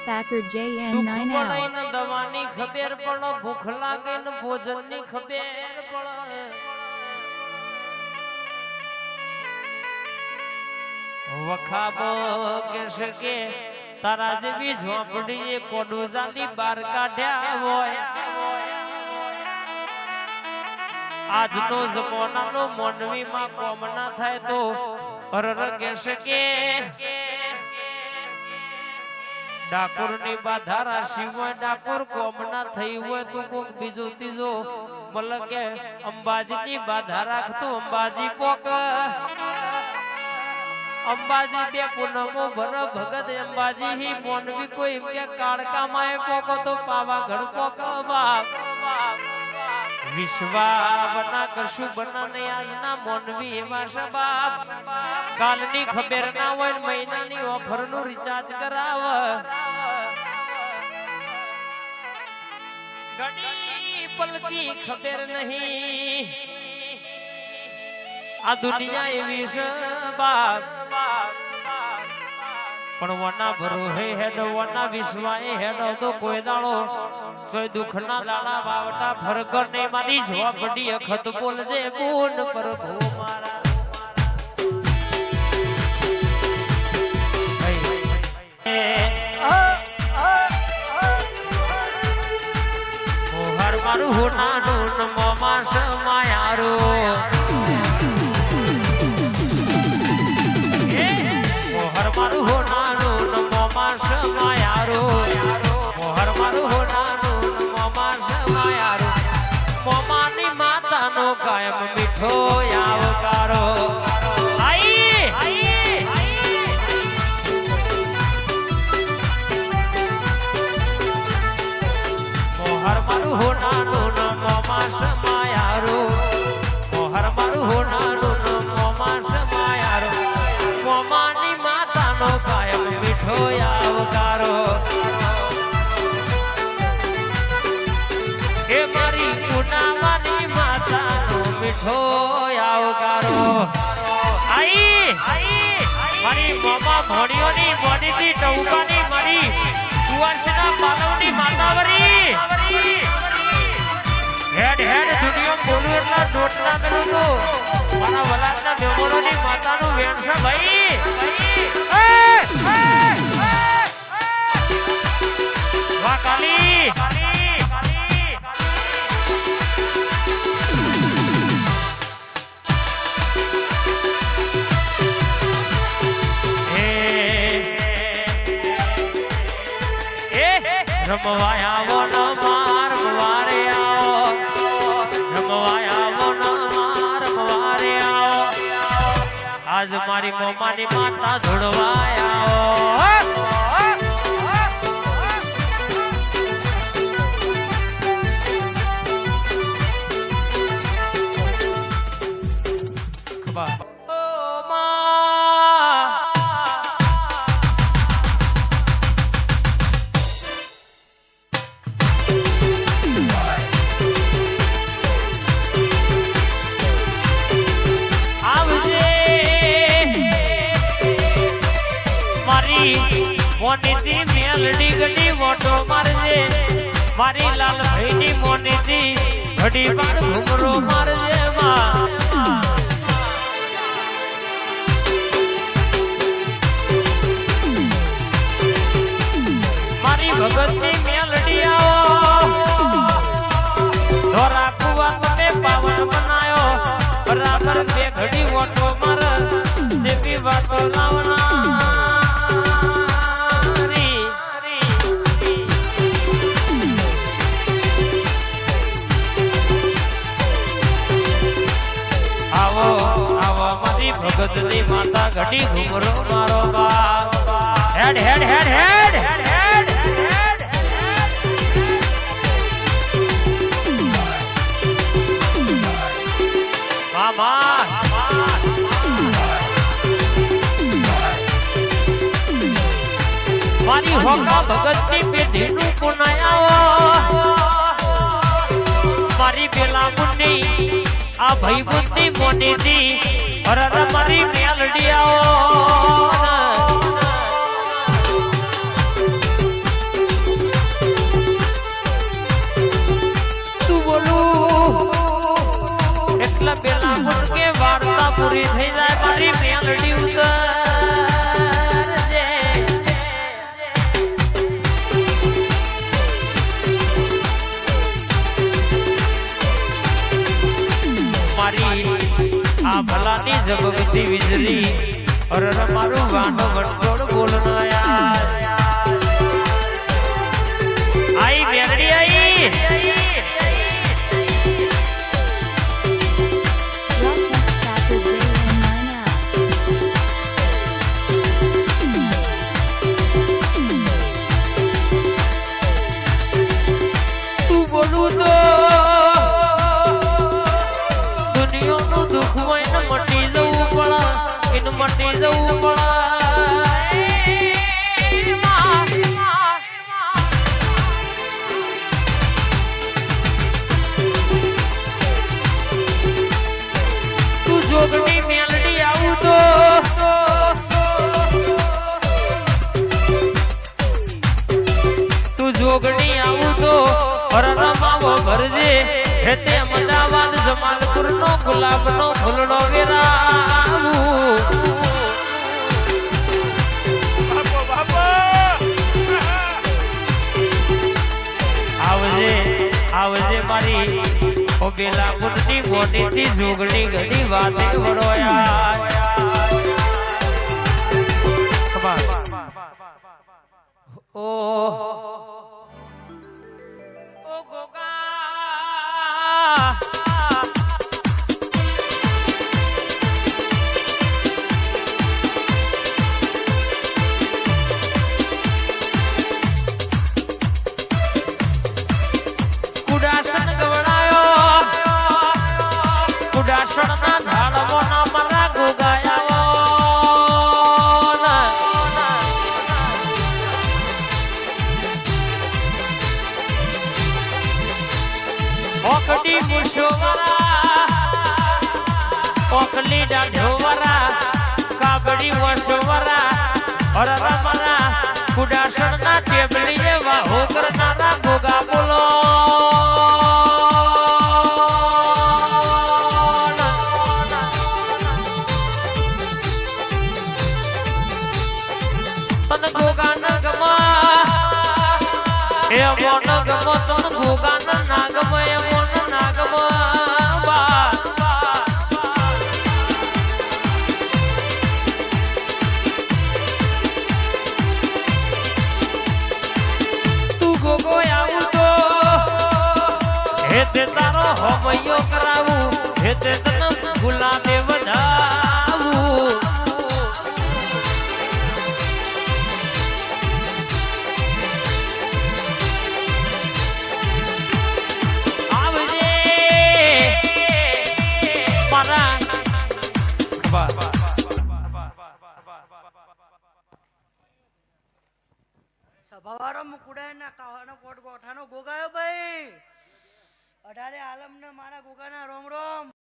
Thakur દુઃખ JN9 પડે out. ને દવાની ખબર પડો ભૂખ લાગે ને ભોજનની ખબર પડો વખાબો કહેશે કે તારા જેવી ઝોપડીએ કોડોઝાની બાર કાઢ્યા હોય આજનો જમાનાનો મોનવીમાં કોમ ના થાય તો અરર કહેશે કે ડાકોરની ની બાધારા હોય ડાકોર કોમ ના થઈ હોય તું કોક બીજો ત્રીજો. મતલબ કે અંબાજીની બાધા રાખતું અંબાજી પોક. અંબાજી બે પૂનમો ભર ભગત, અંબાજી હી મોનવી કોઈ કે કાળકા માય પોકો તો પાવાગઢ પોક બાપ. વિશ્વા બના કશું બના ને આજના મોનવી એવા બાપ કાલની ખબર ના હોય મહિનાની ઓફરનું રિચાર્જ કરાવ પલકી ખબર નહીં. આ દુનિયા એવી પણ વના ભરોહે હેડો વના વિશ્વાએ હેડો, તો કોઈ દાડો સોય દુખના દાણા વાવટા ફરગર ને મારી ઝોપડી અખત બોલજે, બોન પ્રભુ મારા. મારું હોનાનું ન મોમા સમાયારું for મારી મોમા ભણિયોની મોડીથી ટૌકાની મારી કુવાસના પાલવની માતાવરી. હેડ હેડ, દુનિયા બોલું એટલા નોટ ના કરું તો મારા વલાદના મેમોરોની માતાનું વેણ છે ભાઈ. રમવાય આવો ન માર રમવારે આવો રમવાય આવો ન માર રમવારે આવો આજ મારી મોમાની માતા ધોળવાય મોટો મારજે. મારી લાલ ભાઈની મોનીથી ઘડી બાર ઘુમરો મારજે માં. મારી ભગતની મેલડી આવો. ધોરા કુવા મને પાવન બનાયો બરાબર બે ઘડી ઓટો માર. જેવી વાતો લાવનારી મારી ભગતની માતા ઘટી ઘુમરો મારો બાપ. હેડ હેડ હેડ હેડ હેડ મામા મારી હોકા ભગતની મારી પેલા મુન્ની આ ભાઈ બુદ્ધિ મોનીથી અરે મારી મેલડી આવો એટલે પેલા મુર્ગે વાર્તા પૂરી થઈ જાય મારી મેલડી ઉતર આ ભલાની જગતી વીજળી. અરે રે મારું ગાંડો વટોળ બોલના જોગણી મેલડી આવું તો તું જોગણી આવું તો હરણમાવો ભરજે. હે અમદાવાદ જમાલપુર નો ગુલાબ નો ફૂલડો વેરાવું ઓ બેલા કુંડની મોટી થી જોગણી ઘણી વાતે વડોયા ઓ ઓ ઓકડી મુશોવરા ઓકલી ડાઢોવરા કાબડી વસોવરા અરરમરા કુડાસણ ના ટેબલી એવા હો કરનારા ગોગા બોલો. સભાવાળો મુકુડાના કાવાનો કોટ ગોઠાનો ગોગાયો ભાઈ. અઢારે આલમને મારા ગોગાના રોમ રોમ.